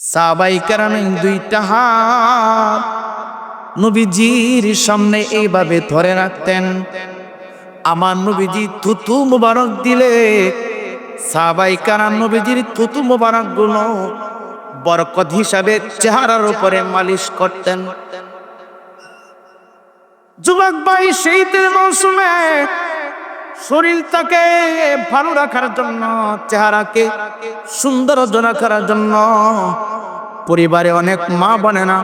সাবাই কারণে দুইটা হাত নবীজির সামনে এইভাবে ধরে রাখতেন। আমার নবীজি থুতু মুবারক দিলে সাবাই কারান নবীজির থুতু মুবারকগুলো বরকত হিসাবে চেহারার উপরে মালিশ করতেন। যুবক ভাই শীতের মৌসুমে শরীরটাকে ভালো রাখার জন্য, চেহারাকে সুন্দর রাখার জন্য। পরিবারে অনেক মা বনে না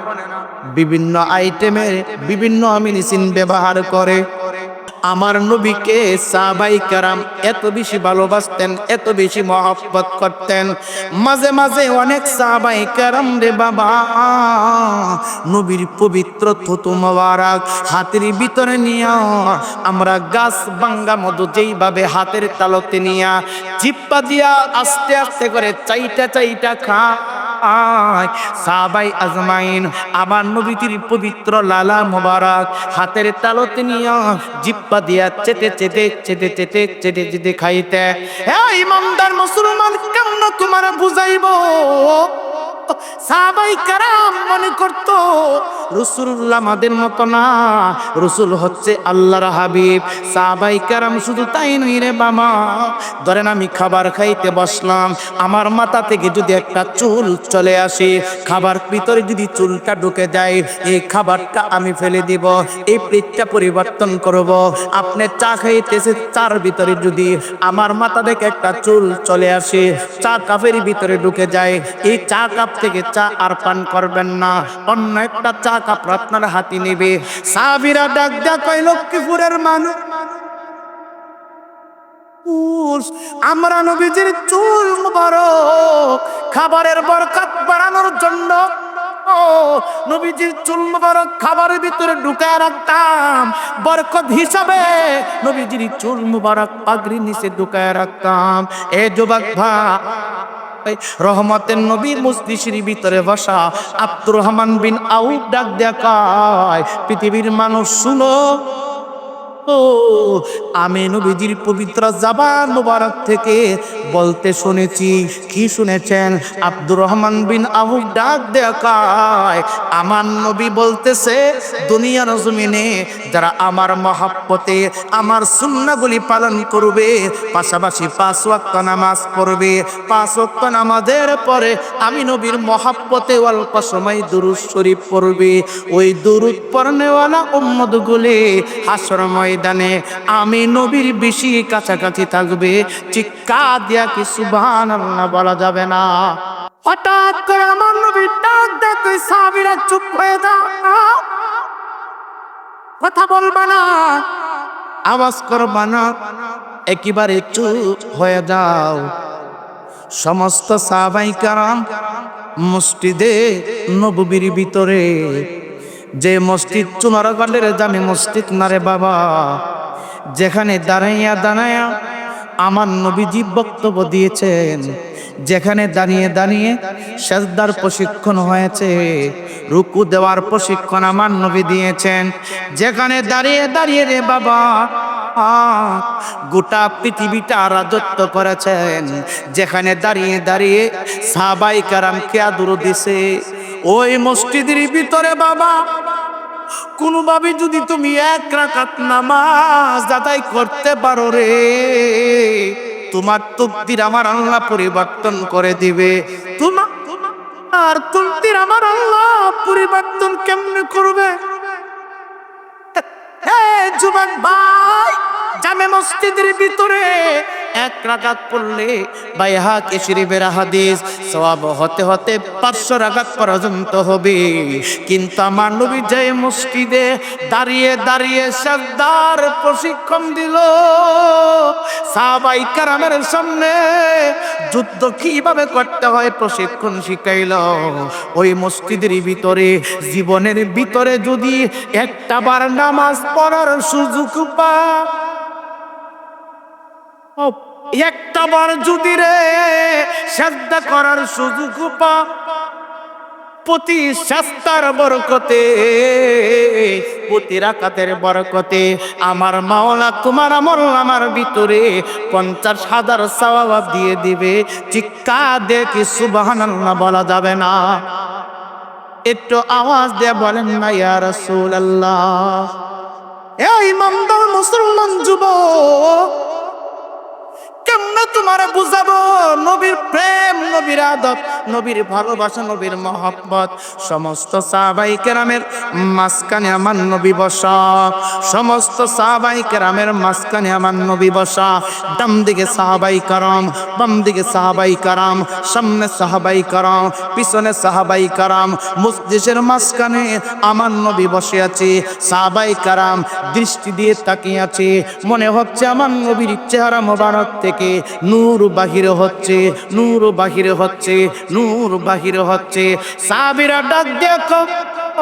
বিভিন্ন আইটেমের বিভিন্ন মেডিসিন ব্যবহার করে। আমার নবীকে সাহাবাই কারাম এত বেশি ভালোবাসতেন, এত বেশি মহব্বত করতেন। মাঝে মাঝে অনেক সাহাবাই কারাম রে বাবা, নবীর পবিত্র থুতু মোবারক হাতের ভিতরে নিয়া আমরা গাছ বাঙ্গা মধু যেইভাবে হাতের তালতে নিয়া চিপ্পা দিয়া আস্তে আস্তে করে চাইটা চাইটা খা। আয়। সাবাই আজমাইন, আমার নবীটির পবিত্র লালা মোবারক। হাতের তালতে নিয়ে জিপ্পা দিয়া চেতে চেতে চেতে চেতে চেতে চেতে খাইতে। হ্যাঁ ইমানদার মুসলমান, কেমন তোমার বুঝাইব? সাহাবাই কারাম মনে করত রসুল্লাহ আমাদের মতো না, রসুল হচ্ছে আল্লাহর হাবিব। সাহাবাই কারাম শুধু তাই নই রে বাবা, ধরেন আমি খাবার খাইতে বসলাম, আমার মাথা থেকে যদি একটা চুল চলে আসে, খাবার ভিতরে যদি চুলটা ঢুকে যায়, এই খাবারটা আমি ফেলে দিব, এই প্লেটটা পরিবর্তন করব। আপনি চা খাইতেছে চার ভিতরে যদি আমার মাথা থেকে একটা চুল চলে আসে, চা কাপের ভিতরে ঢুকে যায়, এই চা কাপ থেকে চা আর পান করবেন না। অন্য একটা চা কাপ আপনার হাতে নেবে। সাবিরা ডাক ডাক কয়, লক্ষ্মীপুরের মানুষ আমরা নবীজির চুল মুবারক, খাবারের বরকত বাড়ানোর জন্য নবীজির চুল মুবারক খাবারের ভিতরে ঢুকায় রাখতাম। বরকত হিসাবে নবীজির চুল মুবারক পাগড়ির নিচে ঢুকায় রাখতাম। এ যুবক ভাই রহমতের নবী মসজিদের ভিতরে বসা আব্দুর রহমান বিন আউফ ডাক দেখায় পৃথিবীর মানুষ শুনো। আমি নবীজির পবিত্র জাবান মুবারক থেকে বলতে শুনেছি, কি শুনেছেন? আব্দুর রহমান বিন আবু ডাক দেখায় আমার নবী বলতেছে, দুনিয়ার জমিনে যারা আমার মহাব্বতে, আমার সুন্নাগুলি পালন করবে, পাশাপাশি পাঁচ ওয়াক্ত নামাজ পড়বে, পাঁচ ওয়াক্ত নামাজের পরে আমি নবীর মহাব্বতে অল্প সময় দুরুদ শরীফ পড়বে। ওই দুরুদ পড়নেওয়ালা উম্মদগুলি হাসর ময়দানে। আমি নবীর বেশি কাছাকাছি থাকবে। চিৎকার দিয়া কি সুবহান আল্লাহ বলা যাবে না। হঠাৎ করে আমার নবীর ডাক দেখে সাবিরা চুপ হয়ে যাও। কথা বলবা না। আওয়াজ করবা না। একেবারে চুপ হয়ে যাও। সমস্ত সাহাবাই কারাম মসজিদে নববীর ভিতরে যে মসজিদ চুনারগঞ্জের জামে মসজিদ না রে বাবা? যেখানে দাঁড়াইয়া দাঁড়াইয়া আমার নবীজি বক্তব্য দিয়েছেন, যেখানে দাঁড়িয়ে দাঁড়িয়ে সেজদার প্রশিক্ষণ হয়েছে, রুকু দেওয়ার প্রশিক্ষণ আমার নবী দিয়েছেন। যেখানে দাঁড়িয়ে দাঁড়িয়ে রে বাবা গোটা পৃথিবীটা রাজত্ব করেছেন। যেখানে দাঁড়িয়ে দাঁড়িয়ে সাবাই কারামকে আদর দিছে। ওই মসজিদের ভিতরে বাবা, কোনোভাবে যদি তুমি এক রাকাত নামাজ আদায় করতে পারো রে, তোমার তকদির আমার আল্লাহ পরিবর্তন করে দিবে। তোমার আর তকদির আমার আল্লাহ পরিবর্তন কেমনে করবে? যুবক ভাই, জামে মসজিদের ভিতরে এক রাগাত পড়লে বাইহা কেশরিবের হাদিস, সওয়াব হতে হতে পাঁচশো রাগাত পর্যন্ত হবে। কিন্তু আমার নবী যে মসজিদে দাঁড়িয়ে দাঁড়িয়ে সর্দার প্রশিক্ষণ দিল, সাহাবাই কারামের সামনে যুদ্ধ কীভাবে করতে হয় প্রশিক্ষণ শিখাইল। ওই মসজিদের ভিতরে, জীবনের ভিতরে যদি একটা বার নামাজ পড়ার সুযোগ পা একটা বার যদি রে শ্রদ্ধা করার সুযোগ পা, প্রতি শাস্তার বরকতে, প্রতি রাকাতের বরকতে, আমার মাওলা, তোমার আমল আমার ভিতরে পঞ্চাশ হাজার সওয়াব দিয়ে দিবে। চিক্কা দেখি সুবহানাল্লাহ বলা যাবে না। একটু আওয়াজ দিয়ে বলেন না, ইয়া রাসূলুল্লাহ। এই ইমামদার মুসলমান যুবক কেমনে তোমার বুঝাবো? নবীর প্রেম, নবীর আদব, নবীর ভালোবাসা, নবীর মহব্বত। সমস্ত সাহাবাই কেরামের মাঝখানে আমার নবী বসা। সমস্ত সাহাবাই কেরামের মাঝখানে আমার নবী বসা। ডাম দিকে সাহাবাই কারাম বাম দিকে সাহাবাই কারাম, সামনে সাহাবাই কারাম, পিছনে সাহাবাই কারাম। মসজিদের মাঝখানে আমার নবী বসে আছে। সাহাবাই কারাম দৃষ্টি দিয়ে তাকিয়ে আছে। মনে হচ্ছে আমার নবীর চেহারা মোবারক থেকে নূর বাহির হচ্ছে নূর বাহির হচ্ছে নূর বাহির হচ্ছে। সাবিরা ডাক দেখো।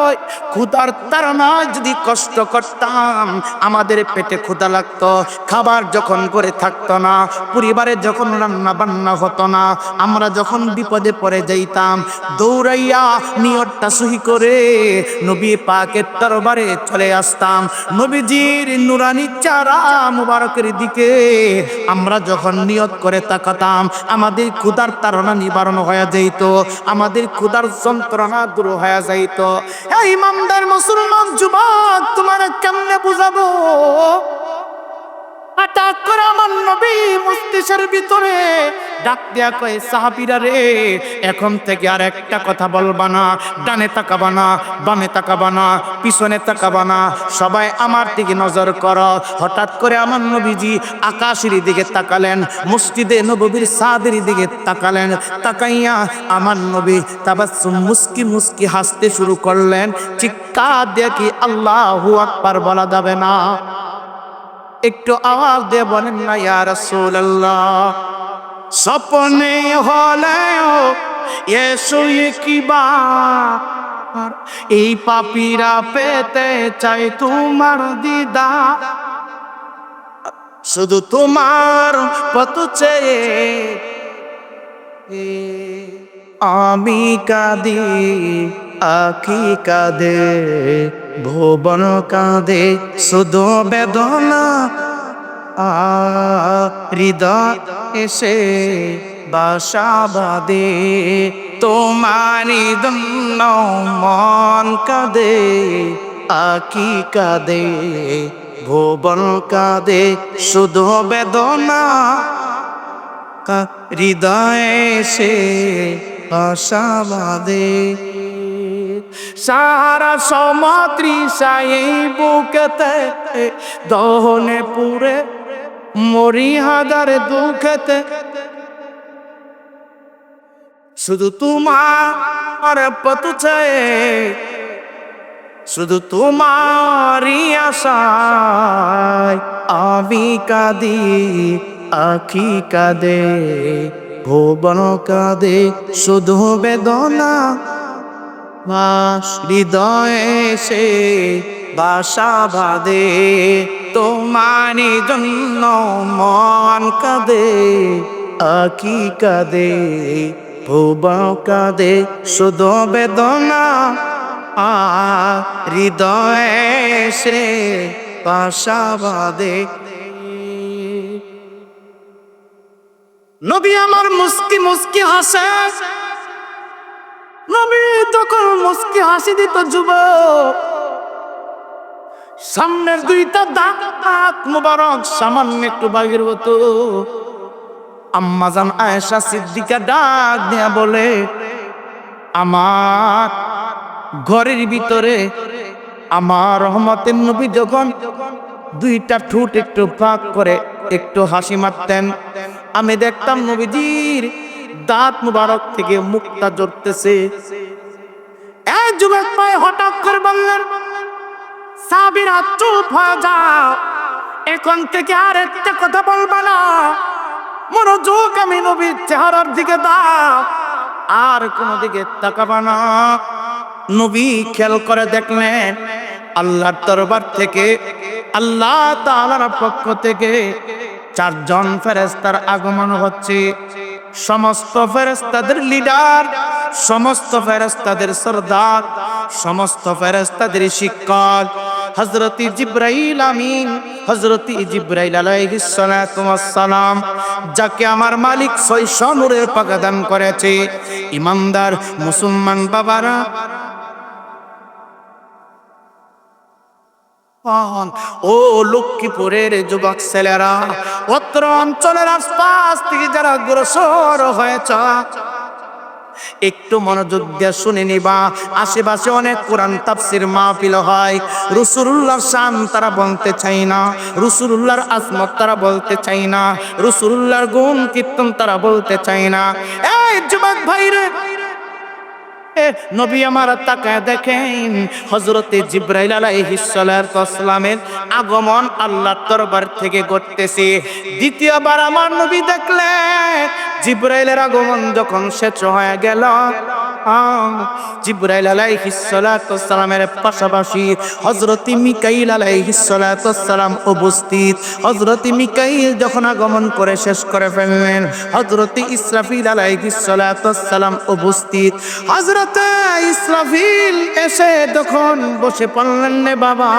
ওই ক্ষুদার তারা যদি কষ্ট করতাম, আমাদের পেটে ক্ষুদা লাগতো, খাবার যখন করে থাকতো না, পরিবারে যখন রান্না বান্না হতো না, আমরা যখন বিপদে পড়ে যাইতাম, দৌড়াইয়া নিয়তটা সহি করে নবী পাকের দরবারে চলে আসতাম। নবীজির নুরানি চারা মুবারকের দিকে আমরা যখন নিয়ত করে তাকাতাম, আমাদের ক্ষুদার তারা নিবারণ হয়ে যাইত, আমাদের ক্ষুদার যন্ত্রণা দূর হয়ে যাইত। ইমামদার মুসলমান যুবক তোমার কেমনে বুঝাবো? হঠাৎ করে আমার নবী মস্তিষ্কের ভিতরে ডাক দেয়া কয়ে, সাহাবিরা রে, এখন থেকে আর একটা কথা বলবা না। ডানে তাকাবা না, বামে তাকাবা না, পিছনে তাকাবা না। সবাই আমার দিকে নজর কর। হঠাৎ করে আমার নবীজি আকাশের দিকে তাকালেন, মসজিদে নবীর সাদের দিকে তাকালেন, তাকাইয়া আমার নবী তাবাসুম মুস্কি মুস্কি হাসতে শুরু করলেন। চিৎকার দেখি আল্লাহু আকবার বলা যাবে না। একটু আওয়াজ দিয়ে বলেন না, ইয়া রাসূলুল্লাহ, স্বপ্নে হলেও কি বার। এই পাপীরা পেতে চাই তোমার দিদা শুধু তোমার পত চেয়ে আমি কাঁদি। আখি কাঁদে, ভুবন কাঁদে, শুধু বেদনা। হৃদয় এসে বাসা বাদে তোমারি দন্ন মন কাঁদে। আকি কাঁদে, ভুবন কাঁদে, শুধু বেদনা। হৃদয়ে সে আশা বাদে সারা সমাতৃষায় বুকেতে, দহনে পুরে মরি হাজার দুঃখেতে। শুধু তোমার পত শুধু তোমারই আশায় আমি কাঁদি, আখি কাঁদে, ভুবন কাঁদে, শুধু বেদনা বাস হৃদয়ে সে বাসা বাদে তোমারি জন্য মন কাঁদে আখি কাঁদে ভুবন কাঁদে, শুধু বেদনা হৃদয়ে সে বাসা নবী আমার মুস্কি মুস্কি হাসে। তখন মুস্কি হাসি দিত যুবক। সামনের দুইটা দাঁত মুবারক, সামান্য একটু বাগের হতো আম্মাজান আয়েশা সিদ্দিকা ডাক দেয়া বলে, আমার ঘরের ভিতরে আমার রহমতের নবী যখন দুইটা ঠোঁট একটু ফাঁক করে একটু হাসি মারতেন, আমি দেখতাম নবীজির দাঁত মুবারক থেকে মুক্তা জড়তেছে এক যুবক ভাই হঠাৎ করে বললেন, সাবিরা, চুপ হয়ে যাও। এখন থেকে আর একটা কথা বলবা না। মনোযোগ আমি নবীর চেহারার দিকে দাও। আর কোনো দিকে তাকাবা না। নবী খেয়াল করে দেখলেন, আল্লাহর দরবার থেকে, আল্লাহ তাআলার পক্ষ থেকে চারজন ফেরেস্তার আগমন হচ্ছে। সমস্ত ফেরেস্তাদের লিডার সমস্ত ফেরস্তাদের সর্দার, সমস্ত ফেরস্তাদের শিক্ষক হজরতি জিব্রাইল আমিন হজরতি জিব্রাইল আলাইহিস সালাতু যাকে আমার মালিক ছয়শো নূরের পাকা দান করেছে। ইমানদার মুসলমান বাবারা ও লক্ষ্মীপুরের যুবক ছেলেরা, অত্র অঞ্চলের আশপাশ থেকে যারা গ্রসর হয়েছ একটু মনোযোগ দিয়ে শুনে নিবা। আশেপাশে অনেক কোরআন তাফসির মাহফিল হয়। রসুল্লাহর শান তারা বলতে চাই না। রসুল্লাহর আসমত তারা বলতে চাই না। রসুল্লাহর গুণ কীর্তন তারা বলতে চাই না। এই যুবক ভাইরে নবী আমার তাকায় দেখেন হজরতে জিব্রাইল ওয়াসসালামের আগমন আল্লাহর দরবার থেকে ঘটতেছে। দ্বিতীয়বার আমার নবী দেখলেন, জিব্রাইলের আগমন যখন শেষ হয়ে গেল জিব্রাইল আলাইহিস সালাতু ওয়াসসালামের পাশাপাশি হযরতি মিকাইল আলাইহিস সালাতু ওয়াসসালাম উপস্থিত। হযরতি মিকাইল যখন আগমন করে শেষ করে ফেললেন, হযরতি ইসরাফিল আলাইহিস সালাতু ওয়াসসালাম উপস্থিত। হযরতে ইসরাফিল এসে যখন বসে পড়লেন রে বাবা,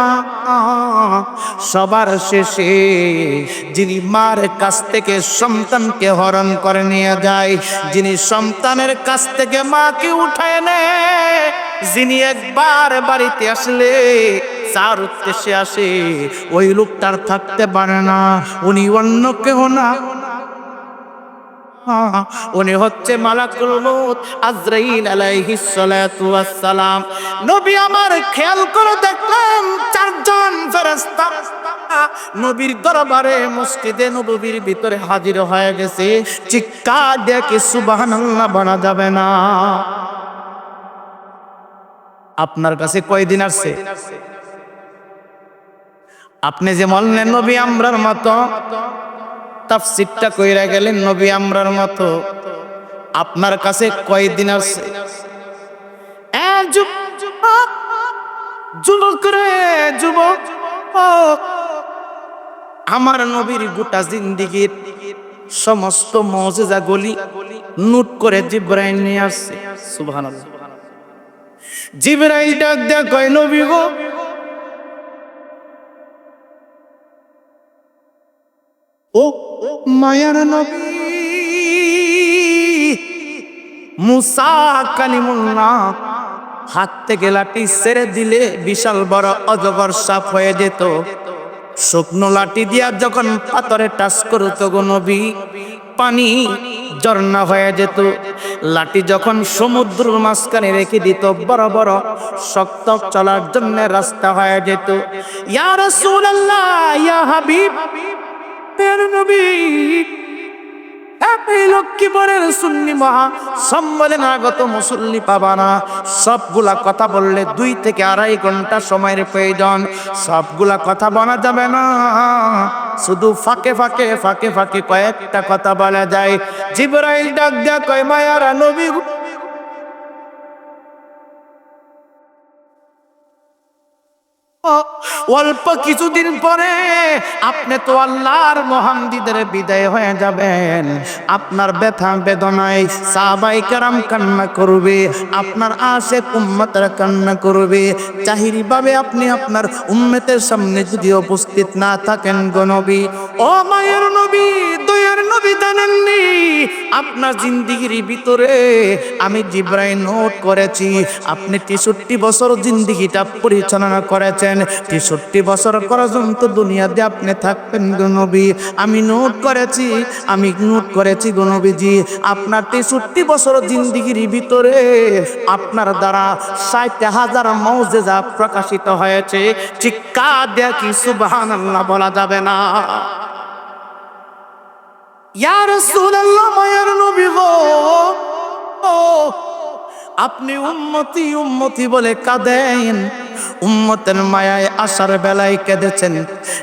সবার শেষে যিনি মার কাছ থেকে সন্তানকে হরণ করে নিয়ে যায়, যিনি সন্তানের কাছ থেকে মাকে উঠায় নে। যিনি একবার বাড়িতে আসলে চার উদ্দেশ্যে আসে, ওই লোকটার থাকতে পারে না। উনি অন্য কেহ না। উনি হচ্ছে মালাকুল মউত আজরাইল আলাইহিস সালাতু সালাম নবী আমার খেয়াল করে দেখলাম চারজন ফেরেশতা নবীর দরবারে মসজিদে নববীর ভিতরে হাজির হয়ে গেছে। চিৎকার দেখে সুবহানাল্লাহ বলা যাবে না? আপনার কাছে কয়দিন আসছে আপনি যে বললেন নবী আমরার মতো তাফসিরটা কইরা গেলেন, নবী আমরার মতো, আপনার কাছে কয়দিন রে, যুবক, আমার নবীর গোটা জিন্দিগির সমস্ত মজেজা গলি নোট করে জিব্রাইল নিয়ে আসছে। সুবহানাল্লাহ। জিব্রাইল ডাক দেয়া কয়, নবী গো ও মায়ার নবী, মুসা হাত থেকে লাঠি ছেড়ে দিলে বিশাল বড় অজগর সাপ হয়ে যেত। শুকনো লাঠি দিয়া যখন পাথরে টাচ করতো গো নবী, পানি ঝর্ণা হয়ে যেত। লাঠি যখন সমুদ্রের মাঝখানে রেখে দিত, বড় বড় শক্ত চলার জন্য রাস্তা হয়ে যেত। ইয়া রাসূলুল্লাহ, ইয়া হাবিব প্রিয় নবী। আড়াই ঘণ্টা সময়ের প্রয়োজন। সবগুলা কথা বলা যাবে না। শুধু ফাঁকে ফাঁকে ফাঁকে ফাঁকে কয়েকটা কথা বলা যায়। জিব্রাইল ডাক দেয়া কয়, মায়ারা নবী অল্প কিছুদিন পরে আপনি তো আল্লাহর মহান্দিদের বিদায় হয়ে যাবেন। আপনার ব্যথা বেদনায় সাবাই কারাম কান্না করবে, আপনার আশে উম্মতের কান্না করবে। চাহিরি ভাবে আপনি আপনার উম্মতের সামনে যদি উপস্থিত না থাকেন গো নবী, ও মায়ের নবী, দয়ার নবী জানেননি, আপনার জিন্দিগির ভিতরে আমি জিব্রাই নোট করেছি, আপনি তেষট্টি বছর জিন্দিগিটা পরিচালনা করেছেন, তেষট্টি বছর পর্যন্ত দুনিয়াতে আপনি থাকবেন গনবী আমি নোট করেছি, আমি নোট করেছি গনবীজি আপনার তেষট্টি বছর জিন্দিগির ভিতরে আপনার দ্বারা ষাট হাজার মৌজেজা প্রকাশিত হয়েছে। চিৎকার দেয়া কি সুবহানাল্লাহ বলা যাবে না। ইয়ার রাসূলুল্লাহ, মায়ের নবী গো। আপনি উম্মতি উম্মতি বলে কাঁদেন। উম্মতের মায়ায় আসার বেলায় কেঁদেছেন।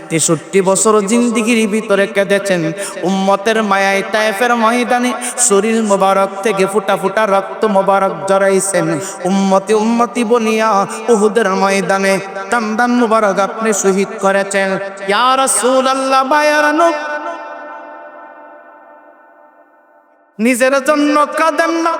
তেষট্টি বছর জিন্দিগির ভিতরে কেঁদেছেন। উম্মতের মায়ায় তায়েফের ময়দানে শরীর মোবারক থেকে ফুটা ফুটা রক্ত মোবারক জড়াইছেন। উম্মতি উম্মতি বলিয়া উহুদের ময়দানে টান্দান মোবারক আপনি শহীদ করেছেন। নিজের জন্য কাঁদেন না।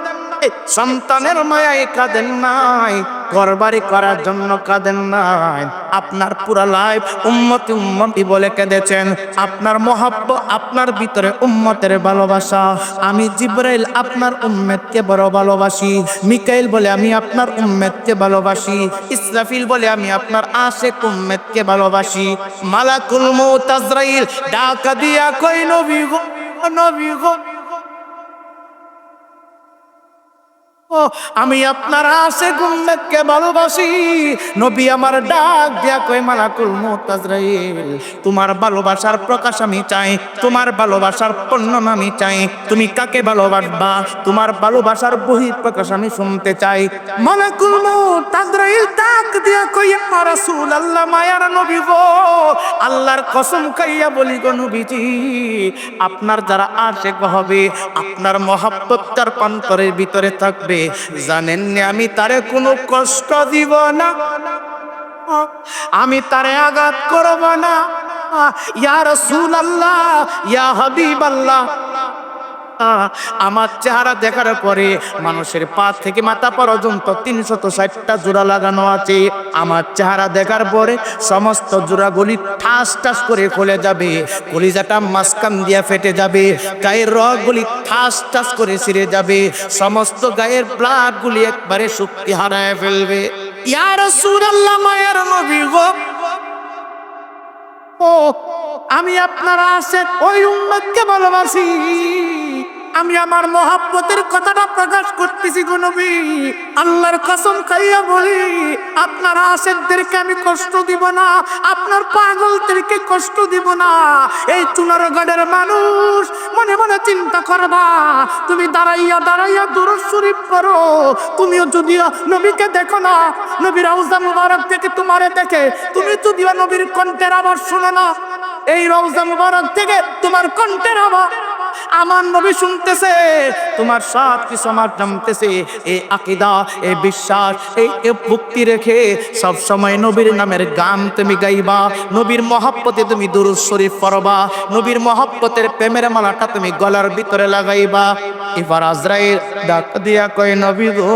সন্তানের মায়ায় কাঁদেন নাই, ঘরবাড়ি করার জন্য কাঁদেন নাই। আপনার পুরা লাইফ উম্মতি উম্মতি বলে কেঁদেছেন। আপনার মহাব্ব আপনার ভিতরে উম্মতের ভালোবাসা। আমি জিব্রাইল আপনার উম্মেদকে বড় ভালোবাসি। মিকাইল বলে আমি আপনার উম্মেদকে ভালোবাসি। ইসরাফিল বলে আমি আপনার আশেক উম্মেদকে ভালোবাসি। মালাকুল মৌত আজরাইল, ডাকা দিয়া কই নবী গো নবী গো। আমি আপনার আশে গুম্মেদকে ভালোবাসি। নবী আমার ডাক দিয়া কই মালাকুল মুতাজরাইল তোমার ভালোবাসার প্রকাশ আমি চাই, তোমার ভালোবাসার বর্ণনা আমি চাই, তুমি কাকে ভালোবাসবা? তোমার ভালোবাসার বহির প্রকাশ আমি শুনতে চাই। মালাকুল মুতাজরাইল ডাক দিয়া কই ইয়া রাসূলুল্লাহ, মায়ার নবী গো, আল্লাহর কসম খাইয়া বলি গো নবীজি, আপনার যারা আশেক হবে, আপনার মহাব্বত তার পান্তরের ভিতরে থাকবে। জানেন না আমি তারে কোনো কষ্ট দিব না। আমি তারে আঘাত করব না। ইয়া রসুল আল্লাহ ইয়া হাবিব আল্লাহ আমার চেহারা দেখার পরে মানুষের পা থেকে মাথা পর্যন্ত তিনশত ষাটটা জোড়া লাগানো আছে। আমার চেহারা দেখার পরে সমস্ত জোড়াগুলি ঠাস ঠাস করে খুলে যাবে। কলিজাটা মাঝখান দিয়া ফেটে যাবে। গায়ের রগগুলি ঠাস ঠাস করে ছিঁড়ে যাবে। সমস্ত গায়ের ব্লাডগুলি একবারে শক্তি হারায় ফেলবে। ইয়ার সুরাল্লাহ মায়ের নবী গো। আমি আপনার আশেক, ওই উম্মতকে ভালোবাসি। আমি আমার মহাব্বতের কথাটা প্রকাশ করতেছি গো নবী। আল্লাহর কসম খাইয়া বলি, আপনার আশেকদেরকে আমি কষ্ট দিব না, আপনার পাগলদেরকে কষ্ট দিব না। এই চুনারগড়ের মানুষ, মনে মনে চিন্তা করবা, তুমি দাঁড়াইয়া দাঁড়াইয়া দূর শরীফ করো তুমিও যদিও নবীকে দেখো না, নবীর রওজা মুবারক থেকে তোমারে দেখে, তুমি যদিও নবীর কণ্ঠের আবার শোনো না, এই রওজা মুবারক থেকে তোমার কণ্ঠের আবার আমার নবী শুনতেছে, তোমার সব কিছু আমার জানতেছে এই আকিদা এই বিশ্বাস, এই ভক্তি রেখে সব সময় নবীর নামের গান তুমি গাইবা, নবীর মহাব্বতে তুমি দুরুজ শরীফ পড়বা, নবীর মহাব্বতের প্রেমের মালাটা তুমি গলার ভিতরে লাগাইবা। এবার আজরাইল ডাক দিয়া কয়, নবী গো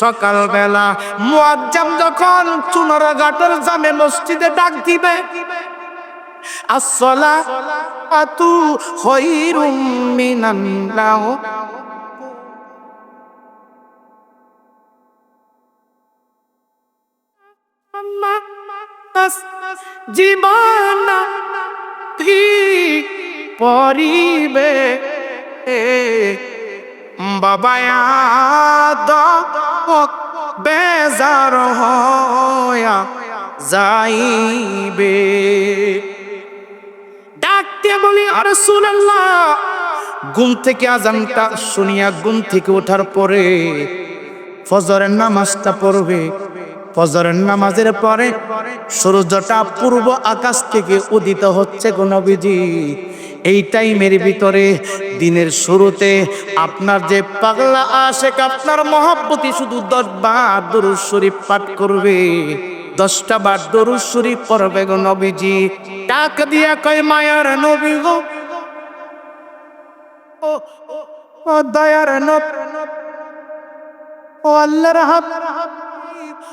সকালবেলা মুয়াজ্জাম যখন চুনরা ঘাটের জামে মসজিদে ডাক দিবে আসলা আতু খৈরুম মিনান নাও জীবন পরিবে। বেজার হয়া যাইবে। ডাকতে বলি রাসূলুল্লাহ, ঘুম থেকে আজানটা শুনিয়া, ঘুম থেকে ওঠার পরে ফজরের নামাজটা পড়বে। ফজরের নামাজের পরে সূর্যটা পূর্ব আকাশ থেকে উদিত হচ্ছে গো নবীজি। এই টাইমের ভিতরে দিনের শুরুতে আপনার যে পাগলা আশেক, আপনার মহাব্বতী শুধু দশ বার দরুদ শরীফ পাঠ করবে। দশটা বার দরুদ শরীফ পড়বে গো নবীজি। ডাক দিয়া কয়, মায়ার নবী গো। ও, দয়ার নবী। ও, আল্লাহর হাত।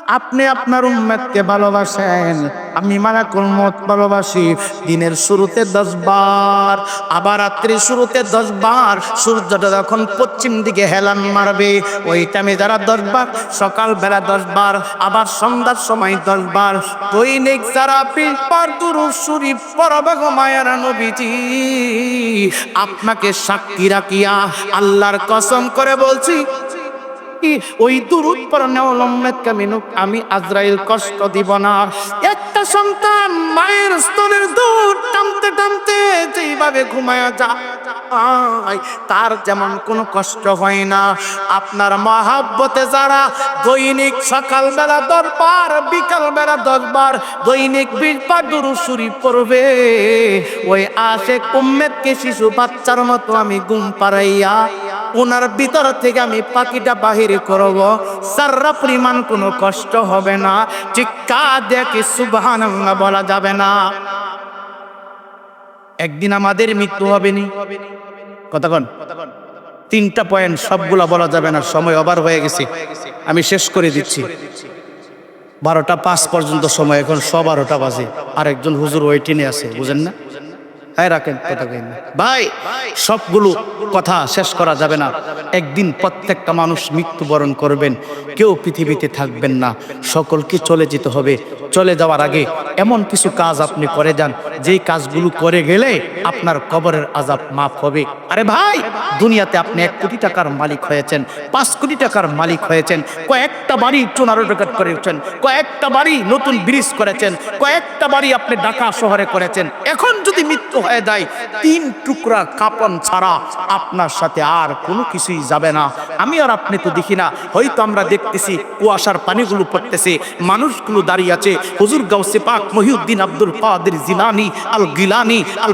আপনি আপনার উম্মেদকে ভালোবাসেন। আমি মালাকুল মত ভালোবাসি। দিনের শুরুতে দশ বার, আবার রাত্রির শুরুতে দশ বার। সূর্যটা যখন পশ্চিম দিকে হেলান মারবে, ওই টাইমে যারা দশ বার, সকালবেলা দশ বার, আবার সন্ধ্যার সময় দশ বার। দৈনিক যারা পিলপার দুরু শরীফ পরবে গো মায়ার নবীজি, আপনাকে সাক্ষী রাখিয়া আল্লাহর কসম করে বলছি ওই দুরুদ পরনে অবলম্বেদকে আমি নু- আমি আজরাইল কষ্ট দিব না। একটা সন্তান মায়ের স্তনের দুধ টানতে টানতে যেইভাবে ঘুমায়া যায়, তার যেমন কোনো কষ্ট হয় না। আপনার মহাব্বতে যারা দৈনিক সকালবেলা দরবার, বিকালবেলা দরবার, দৈনিক বিশবার দুরু সুরি পড়বে। ওই আশেক উম্মেদকে শিশু বাচ্চার মতো আমি ঘুম পাড়াইয়া ওনার ভিতর থেকে আমি পাখিটা বাহির করব। সার্রা পরিমাণ কোনো কষ্ট হবে না। চিৎকার দেখে সুবহান বলা যাবে না। একদিন আমাদের মৃত্যু হবে নি কতক্ষণ তিনটা পয়েন্ট সবগুলা বলা যাবে না। সময় ওভার হয়ে গেছে। আমি শেষ করে দিচ্ছি। বারোটা পাঁচ পর্যন্ত সময়। এখন স বারোটা বাজে। আর একজন হুজুর ওয়েটিনে আছে, বুঝেন না? হ্যাঁ রাখেন কথা ভাই সবগুলো কথা শেষ করা যাবে না। একদিন প্রত্যেকটা মানুষ মৃত্যুবরণ করবেন। কেউ পৃথিবীতে থাকবেন না। সকলকে চলে যেতে হবে। চলে যাওয়ার আগে এমন কিছু কাজ আপনি করে যান। যেই কাজগুলো করে গেলে আপনার কবরের আজাব মাফ হবে। আরে ভাই দুনিয়াতে আপনি এক কোটি টাকার মালিক হয়েছেন। পাঁচ কোটি টাকার মালিক হয়েছেন। কয়েকটা বাড়ি চুনারোডকাট করেছেন। কয়েকটা বাড়ি নতুন ব্রিজ করেছেন। কয়েকটা বাড়ি আপনি ঢাকা শহরে করেছেন। এখন যদি মৃত্যু যায় তিন টুকরা কাপন ছাড়া আপনার সাথে আর কোনো কিছুই যাবে না। আমি আর আপনি তো দেখি না। হয়তো আমরা দেখতেছি, কুয়াশার পানিগুলো পড়তেছে, মানুষগুলো দাঁড়িয়ে আছে। হুজুর গাউসে পাক মহিউদ্দিন আব্দুল কাদের জিলানি আল গিলানি আল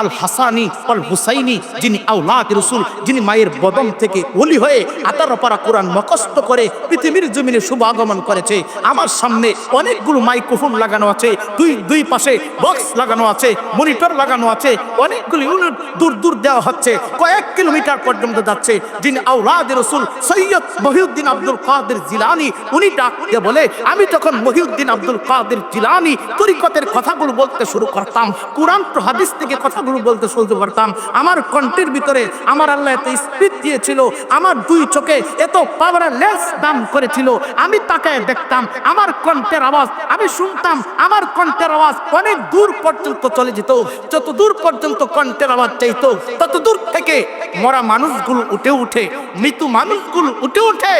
আল হাসানি আল হুসাইনি যিনি আউলাদ রসুল, যিনি মায়ের বদন থেকে ওলি হয়ে আতার পারা কোরআন মকস্ত করে পৃথিবীর জমিনে শুভ আগমন করেছে। আমার সামনে অনেকগুলো মাইক্রোফোন লাগানো আছে, দুই দুই পাশে বক্স লাগানো আছে, মনিটর লাগানো আছে, অনেকগুলো ইউনিট দূর দূর দেওয়া হচ্ছে, কয়েক কিলোমিটার পর্যন্ত যাচ্ছে। যিনি আউলাদ রসুল, সৈয়দ মহিউদ্দিন আব্দুল কাদের জিলানি, উনি ডাক দিয়ে বলে, আমি তখন মহিউদ্দিন আব্দুল কাদের জিলানি তরিকতের কথাগুলো বলতে শুরু করতাম, কোরআন হাদিস থেকে কথাগুলো বলতে শুরু করতাম। আমার কণ্ঠের ভিতরে আমার আল্লাহ এত স্পিড দিয়েছিল, আমার দুই চোখে এত পাওয়ার লেন্স দান করেছিল। আমি তাকায় দেখতাম, আমার কণ্ঠের আওয়াজ, আমি শুনতাম, আমার কণ্ঠের আওয়াজ অনেক দূর পর্যন্ত চলে যেত। যত দূর পর্যন্ত কণ্ঠের আওয়াজ চাইতো তত দূর থেকে মরা মানুষগুলো উঠে উঠে, মৃত্যু মানুষগুলো উঠে উঠে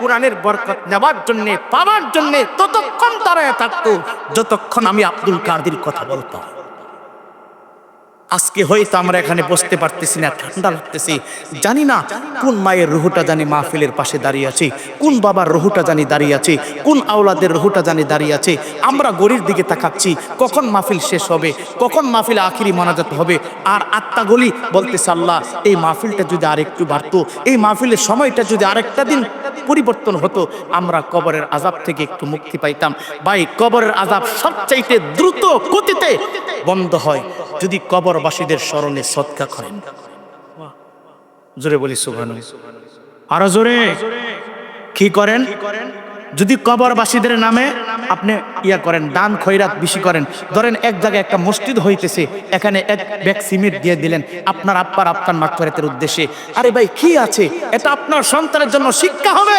কোরআনের বরকত নেবার জন্যে, পাওয়ার জন্যে ততক্ষণ দাঁড়ায় থাকতো, যতক্ষণ আমি আব্দুল কাদির কথা বলতাম। আজকে হয়তো আমরা এখানে বসতে পারতেছি না ঠান্ডা লাগতেছি। জানি না কোন মায়ের রুহুটা জানি মাহফিলের পাশে দাঁড়িয়ে আছে। কোন বাবার রুহুটা জানি দাঁড়িয়ে আছে। কোন আওলাদের রুহুটা জানি দাঁড়িয়ে আছে। আমরা গড়ির দিকে তাকাচ্ছি। কখন মাহফিল শেষ হবে? কখন মাহফিল আখিরি মানাজাত হবে? আর আত্মাগুলি বলতেছে আল্লাহ এই মাহফিলটা যদি আরেকটু বাড়তো এই মাহফিলের সময়টা যদি আরেকটা দিন পরিবর্তন হতো আমরা কবরের আজাব থেকে একটু মুক্তি পাইতাম। ভাই কবরের আজাব সবচাইতে দ্রুত গতিতে বন্ধ হয় যদি কবরবাসীদের স্মরণে সৎকা করেন। জোরে বলি সুভানু আরও জোরে। কি করেন? যদি কবরবাসীদের নামে আপনি ইয়া করেন, দান খৈরাত বেশি করেন। ধরেন এক জায়গায় একটা মসজিদ হইতেছে, এখানে এক ব্যাগ সিমেন্ট দিয়ে দিলেন, আপনার আব্বার আপনার মাকফারাতের উদ্দেশ্যে। আরে ভাই, কি আছে? এটা আপনার সন্তানের জন্য শিক্ষা হবে।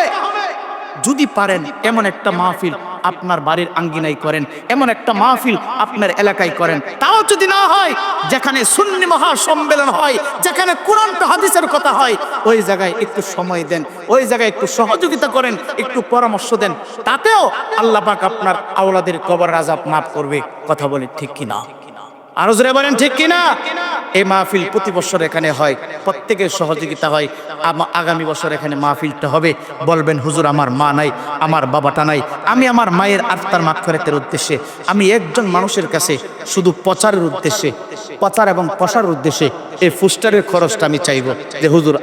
যদি পারেন, এমন একটা মাহফিল আপনার বাড়ির আঙ্গিনাই করেন। এমন একটা মাহফিল আপনার এলাকায় করেন। তাও যদি না হয়, যেখানে সুন্নি মহা সম্মেলন হয়, যেখানে কোরআন তো হাদিসের কথা হয়, ওই জায়গায় একটু সময় দেন, ওই জায়গায় একটু সহযোগিতা করেন, একটু পরামর্শ দেন। তাতেও আল্লাহ পাক আপনার আওলাদের কবর আজাব মাফ করবে। কথা বলে ঠিক কিনা? আরও জোরে বলেন ঠিক কিনা? এই মাহফিল প্রতি বছর এখানে হয়। প্রত্যেকের সহযোগিতা হয়। আগামী বছর এখানে মাহফিলটা হবে। বলবেন, হুজুর, আমার মা নাই, আমার বাবাটা নাই। আমি আমার মায়ের আত্মার মাক্ষরেতের উদ্দেশ্যে, আমি একজন মানুষের কাছে শুধু প্রচারের উদ্দেশ্যে, প্রচার এবং প্রসারের উদ্দেশ্যে এই ফুস্টারের খরচটা আমি চাইব যে, হুজুর